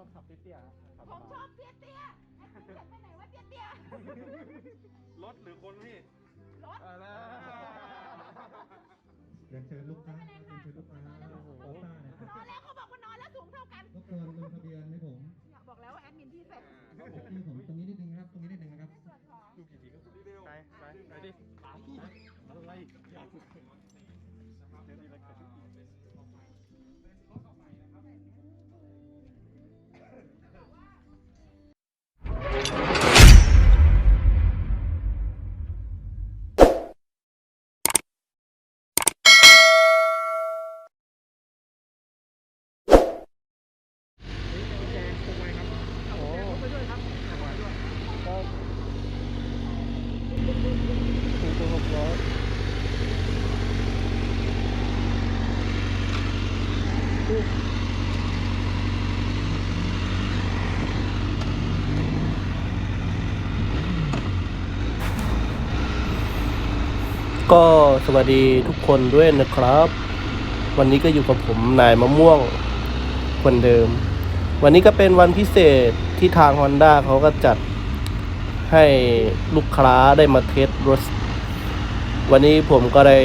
อบขับเตี้ยๆครับผมชอบเตี้ยเตี้ยๆแอดมินเขียนไปไหนว่าเตี้ยเตี้ยรถหรือคนพี่ๆรถเอาละเรียนเชิญลูกค้าเรียนเชิญลูกค้าโอ้ต้านะครับนอนแล้วเขาบอกว่านอนแล้วสูงเท่ากันรบกวนลงทะเบียนให้ผมอยากบอกแล้วว่าแอดมินที่เสร็จที่ผมตรงนี้นิดนึงครับ ตรงนี้นิดนึงนะครับในส่วนของ ก็สวัสดีทุกคนด้วยนะครับ วันนี้ก็อยู่กับผมนายมะม่วงคนเดิม วันนี้ก็เป็นวันพิเศษที่ทาง Honda เขาก็จัดให้ลูกค้าได้มาเทสรถ วันนี้ผมก็ได้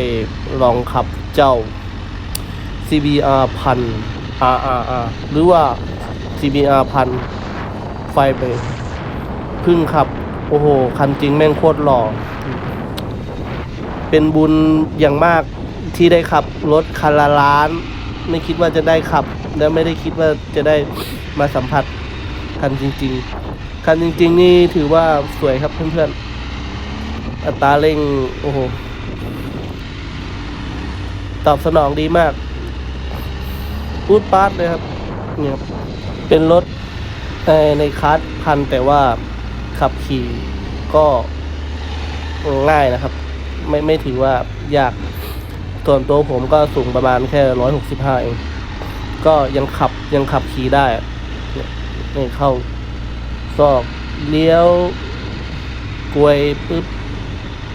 ลองขับเจ้า CBR พัน RRR หรือว่า CBR พันไฟเบรเพึ่งขับ โอ้โห คันจริงแม่งโคตรหล่อ เป็นบุญอย่างมากที่ได้ขับรถคันละล้าน ไม่คิดว่าจะได้ขับ และไม่ได้คิดว่าจะได้มาสัมผัสคันจริง ๆ คันจริง ๆ นี่ถือว่าสวยครับเพื่อนๆ อัตราเร่งโอ้โห ตอบสนองดีมาก พูดปาร์ตเลยครับเนี่ยครับ เป็นรถในในคลาสพันแต่ว่าขับขี่ก็ง่ายนะครับ ไม่ไม่ถือว่ายาก ส่วนตัวผมก็สูงประมาณแค่ร้อยหกสิบห้าเอง ก็ยังขับยังขับขี่ได้เนี่ยเข้าซอกเลี้ยวกลวยปึ๊บ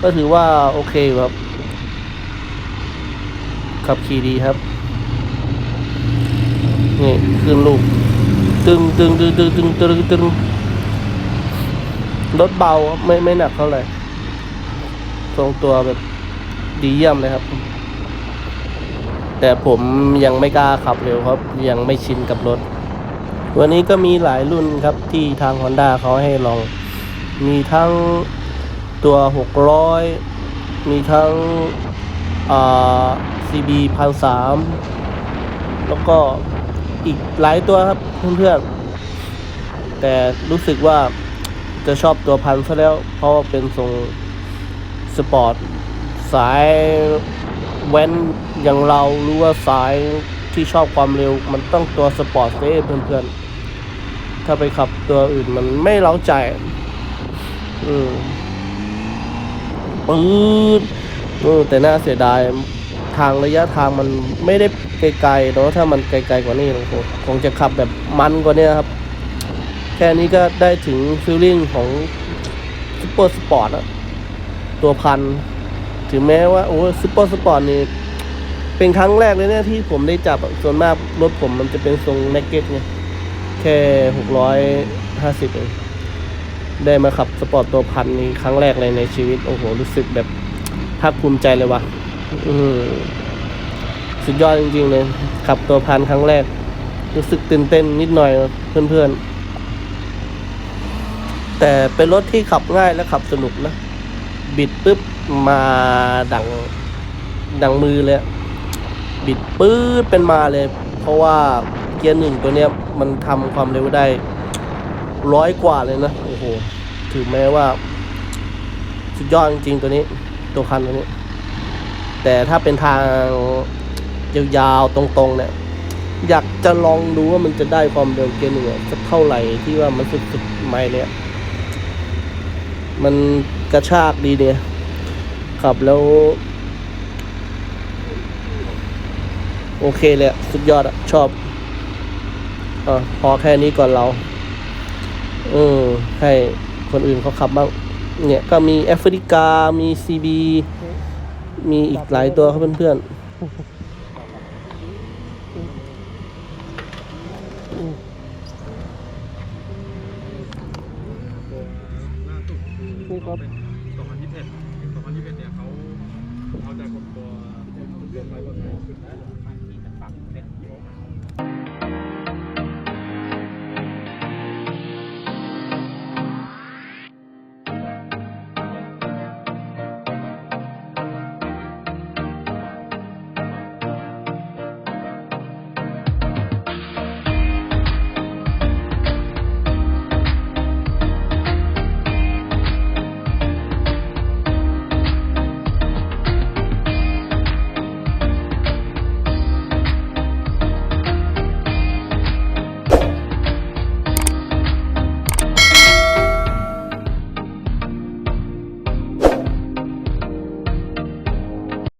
ก็ถือว่าโอเคครับ ขับขี่ดีครับ นี่ขึ้นลูก ตึงตึงตึงตึงตึงตึงตึงรถเบาไม่ไม่หนักเท่าไหร่ ทรงตัวแบบดีเยี่ยมเลยครับ แต่ผมยังไม่กล้าขับเร็วครับ ยังไม่ชินกับรถ วันนี้ก็มีหลายรุ่นครับที่ทาง Honda เขาให้ลอง มีทั้งตัว 600 มีทั้งอ่า CB พันสามแล้วก็อีกหลายตัวครับเพื่อนๆ แต่รู้สึกว่าจะชอบตัวพันซะแล้ว เพราะว่าเป็นทรง สปอร์ต สายแว้นอย่างเราหรือว่าสายที่ชอบความเร็ว มันต้องตัวสปอร์ตเซ่เพื่อนๆ ถ้าไปขับตัวอื่นมันไม่เล้าใจ อืมปื๊ดออแต่น่าเสียดายทางระยะทางมันไม่ได้ไกลๆเนาะถ้ามันไกลๆกว่านี้โอ้โหคงจะขับแบบมันกว่านี้ครับ แค่นี้ก็ได้ถึงฟีลลิ่งของซุปเปอร์สปอร์ตอะ ตัวพัน ถึงแม้ว่าโอ้ซุปเปอร์สปอร์ตนี่เป็นครั้งแรกเลยเนี่ยที่ผมได้จับส่วนมากรถผมมันจะเป็นทรงเนกเก็ตไงแค่หกร้อยห้าสิบเองได้มาขับสปอร์ตตัวพันนี้ครั้งแรกเลยในชีวิต โอ้โห รู้สึกแบบภาคภูมิใจเลยว่ะสุดยอดจริง ๆ เลย ขับตัวพันครั้งแรก รู้สึกตื่นเต้นนิดหน่อยเพื่อนๆ แต่เป็นรถที่ขับง่ายและขับสนุกนะ บิดปุ๊บมาดังดังมือเลย บิดปื๊ดเป็นมาเลย เพราะว่าเกียร์หนึ่งตัวเนี้ยมันทำความเร็วได้ร้อยกว่าเลยนะโอ้โหถือแม้ว่า สุดยอดจริงๆตัวนี้ ตัวคันตัวนี้ แต่ถ้าเป็นทางยาวๆตรงๆเนี่ยอยากจะลองดูว่ามันจะได้ความเร็วเกียร์หนึ่งอะสักเท่าไหร่ที่ว่ามันสุดๆไม่เนี่ย มันกระชากดีเนี่ยขับแล้ว โอเคเลยสุดยอดอะชอบอพอแค่นี้ก่อนเราเออให้คนอื่นเขาขับบ้าง เนี่ยก็มีแอฟริกามีซีบีมีอีกหลายตัวครับเพื่อนๆ รื่องไว้บนนั้นคือที่จะปรับเป็น